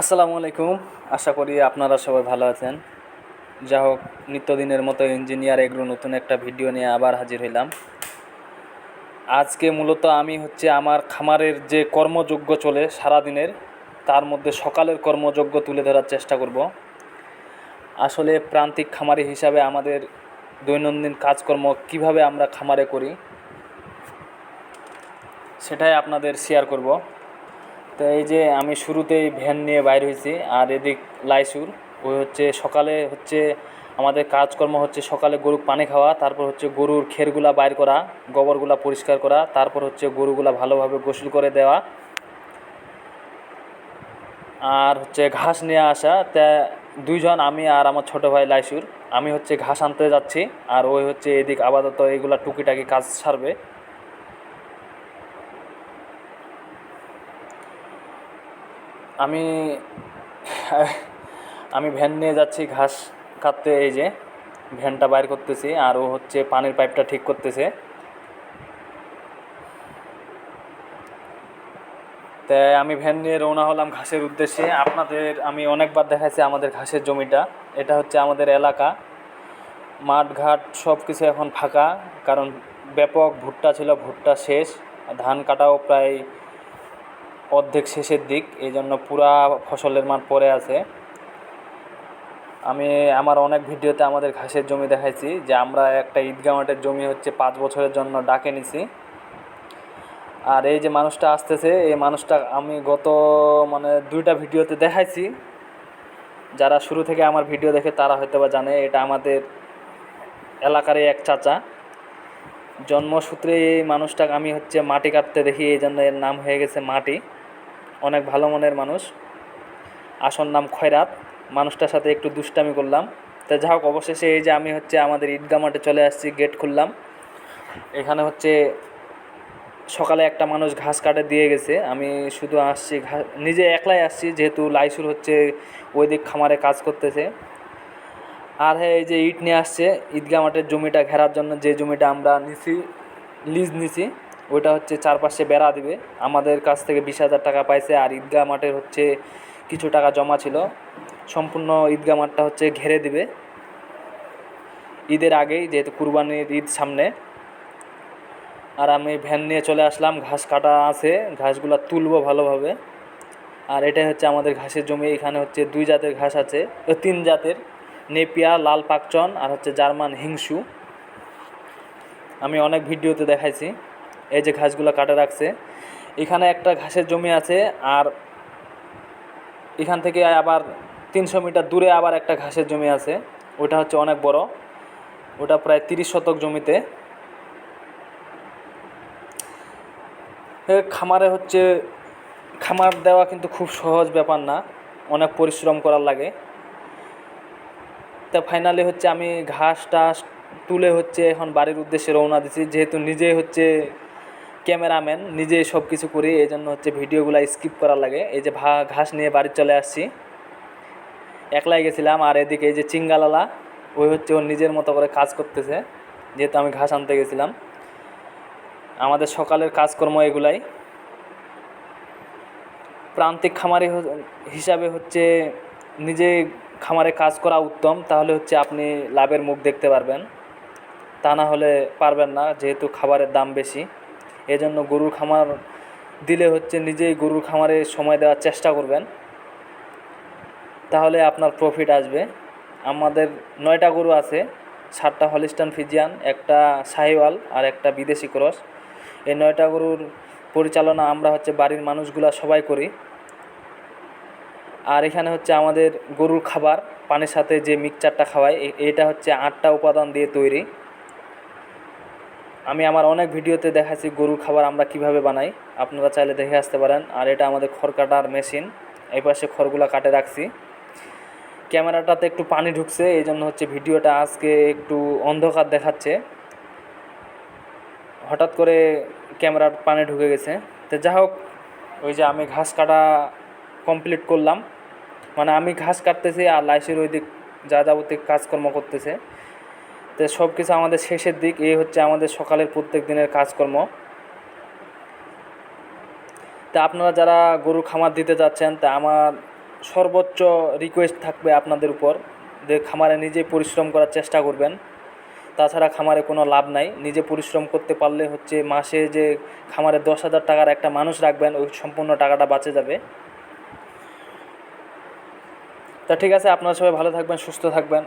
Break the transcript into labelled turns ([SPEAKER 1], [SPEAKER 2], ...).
[SPEAKER 1] আসসালামু আলাইকুম। আশা করি আপনারা সবাই ভালো আছেন। যা হোক, নিত্যদিনের মতো ইঞ্জিনিয়ার এগুলো নতুন একটা ভিডিও নিয়ে আবার হাজির হইলাম। আজকে মূলত আমি হচ্ছে আমার খামারের যে কর্মযোগ্য চলে সারাদিনের, তার মধ্যে সকালের কর্মযোগ্য তুলে ধরার চেষ্টা করব। আসলে প্রান্তিক খামারি হিসাবে আমাদের দৈনন্দিন কাজকর্ম কীভাবে আমরা খামারে করি, সেটাই আপনাদের শেয়ার করব। তো এই যে আমি শুরুতেই ভ্যান নিয়ে বাইর হয়েছি, আর এদিক লাইসুর ওই হচ্ছে সকালে হচ্ছে আমাদের কাজকর্ম হচ্ছে সকালে গরু পানি খাওয়া, তারপর হচ্ছে গরুর খেরগুলা বাইর করা, গোবরগুলা পরিষ্কার করা, তারপর হচ্ছে গরুগুলা ভালোভাবে গোসল করে দেওয়া, আর হচ্ছে ঘাস নিয়ে আসা। তা দুইজন, আমি আর আমার ছোট ভাই লাইসুর, আমি হচ্ছে ঘাস আনতে যাচ্ছি, আর ওই হচ্ছে এদিক আপাতত এইগুলা টুকিটাকি কাজ সারবে। আমি আমি ভ্যান নিয়ে যাচ্ছি, ঘাস কাটতে এই যে, ভ্যানটা বাইর করতেছি, আর ও হচ্ছে পানির পাইপটা ঠিক করতেছে। তাই আমি ভ্যান নিয়ে রওনা হলাম ঘাসের উদ্দেশ্যে। আপনাদের, আমি অনেকবার দেখাইছি আমাদের ঘাসের জমিটা। এটা হচ্ছে আমাদের এলাকা। মাঠ ঘাট সব কিছু এখন ফাঁকা, কারণ ব্যাপক ভুট্টা ছিল, ভুট্টা শেষ। ধান কাটাও প্রায় অর্ধেক শেষের দিক এই জন্য পুরা ফসলের মাঠ পড়ে আছে। আমি আমার অনেক ভিডিওতে আমাদের ঘাসের জমি দেখাইছি, যে আমরা একটা ঈদগাহ মাঠের জমি হচ্ছে পাঁচ বছরের জন্য ডাকে নিছি। আর এই যে মানুষটা আসতেছে, এই মানুষটা আমি গত মানে দুইটা ভিডিওতে দেখাইছি। যারা শুরু থেকে আমার ভিডিও দেখে তারা হয়তো বা জানে, এটা আমাদের এলাকারই এক চাচা। জন্মসূত্রে এই মানুষটাকে আমি হচ্ছে মাটি কাটতে দেখি, এই জন্য এর নাম হয়ে গেছে মাটি। অনেক ভালো মনের মানুষ। আসল নাম খয়রাত। মানুষটার সাথে একটু দুষ্টামি করলাম। তা যা হোক, অবশেষে এই যে আমি হচ্ছে আমাদের ঈদগা মাঠে চলে আসছি গেট খুললাম। এখানে হচ্ছে সকালে একটা মানুষ ঘাস কাটে দিয়ে গেছে। আমি শুধু আসছি ঘাস নিজে একলাই আসছি, যেহেতু লাইসুর হচ্ছে ওই দিক খামারে কাজ করতেছে। আর হ্যাঁ এই যে ইট নিয়ে আসছে ঈদগা মাঠের জমিটা ঘেরার জন্য যে জমিটা আমরা নিছি, লিজ নিছি। ওইটা হচ্ছে চারপাশে বেড়া দিবে। আমাদের কাছ থেকে বিশ হাজার টাকা পাইছে আর ঈদগা মাঠের হচ্ছে কিছু টাকা জমা ছিল। সম্পূর্ণ ঈদগা মাঠটা হচ্ছে ঘেরে দিবে। ঈদের আগেই যেহেতু কুরবানির ঈদ সামনে, আর আমি ভ্যান নিয়ে চলে আসলাম, ঘাস কাটা আছে, ঘাসগুলো তুলবো ভালোভাবে। আর এটাই হচ্ছে আমাদের ঘাসের জমি, এখানে হচ্ছে দুই জাতের ঘাস আছে তিন জাতের, নেপিয়া, লাল পাকচন আর হচ্ছে জার্মান হিংসু। আমি অনেক ভিডিওতে দেখাইছি। এই যে ঘাসগুলো কাটে রাখছে, এখানে একটা ঘাসের জমি আছে আর এখান থেকে আবার তিনশো মিটার দূরে আবার একটা ঘাসের জমি আছে, ওটা হচ্ছে অনেক বড়, ওটা প্রায় তিরিশ শতক জমিতে। খামারে হচ্ছে, খামার দেওয়া কিন্তু খুব সহজ ব্যাপার না, অনেক পরিশ্রম করার লাগে। তা ফাইনালি হচ্ছে আমি ঘাস টাস তুলে হচ্ছে এখন বাড়ির উদ্দেশ্যে রওনা দিছি, যেহেতু নিজে হচ্ছে ক্যামেরাম্যান নিজে সব কিছু করি এই জন্য হচ্ছে ভিডিওগুলো স্কিপ করার লাগে। এই যে ভা ঘাস নিয়ে বাড়ি চলে আসছি। একলাই গেছিলাম, আর এদিকে এই যে চিঙ্গালালা ওই হচ্ছে ওর নিজের মতো করে কাজ করতেছে, যেহেতু আমি ঘাস আনতে গেছিলাম। আমাদের সকালের কাজকর্ম এগুলাই। প্রান্তিক খামারি হিসাবে হচ্ছে নিজে খামারে কাজ করা উত্তম, তাহলে হচ্ছে আপনি লাভের মুখ দেখতে পারবেন। তা না হলে পারবেন না, যেহেতু খাবারের দাম বেশি। এজন্য গরুর খামার দিলে হচ্ছে নিজেই গরুর খামারে সময় দেওয়ার চেষ্টা করবেন। তাহলে আপনার প্রফিট আসবে। আমাদের নয়টা গরু আছে, সাতটা হলিস্টান ফিজিয়ান, একটা সাহিওয়াল আর একটা বিদেশি ক্রস। এই নয়টা গরুর পরিচালনা আমরা হচ্ছে বাড়ির মানুষগুলা সবাই করি। আর এখানে হচ্ছে আমাদের গরুর খাবার, পানির সাথে যে মিক্সচারটা খাওয়াই এটা হচ্ছে আটটা উপাদান দিয়ে তৈরি। আমি আমার অনেক ভিডিওতে দেখাচ্ছি গরুর খাবার আমরা কীভাবে বানাই। আপনারা চাইলে দেখে আসতে পারেন। আর এটা আমাদের খড় কাটার মেশিন। এই পাশে খড়গুলা কাটে রাখছি। ক্যামেরাটাতে একটু পানি ঢুকছে এই জন্য হচ্ছে ভিডিওটা আজকে একটু অন্ধকার দেখাচ্ছে। হঠাৎ করে ক্যামেরার পানি ঢুকে গেছে। তো যা হোক, ওই যে আমি ঘাস কাটা কমপ্লিট করলাম। মানে আমি ঘাস কাটতেছি আর লাইসের ওই দিক যা যাবতীয় কাজকর্ম করতেছে। তো সব কিছু আমাদের শেষের দিক, এই হচ্ছে আমাদের সকালের প্রত্যেক দিনের কাজকর্ম। তা আপনারা যারা গরু খামার দিতে যাচ্ছেন, তা আমার সর্বোচ্চ রিকোয়েস্ট থাকবে আপনাদের উপর যে খামারে নিজে পরিশ্রম করার চেষ্টা করবেন। তাছাড়া খামারে কোনো লাভ নাই। নিজে পরিশ্রম করতে পারলে হচ্ছে মাসে যে খামারে দশ হাজার টাকার একটা মানুষ রাখবেন, ওই সম্পূর্ণ টাকাটা বাঁচে যাবে। তা ঠিক আছে, আপনারা সবাই ভালো থাকবেন, সুস্থ থাকবেন।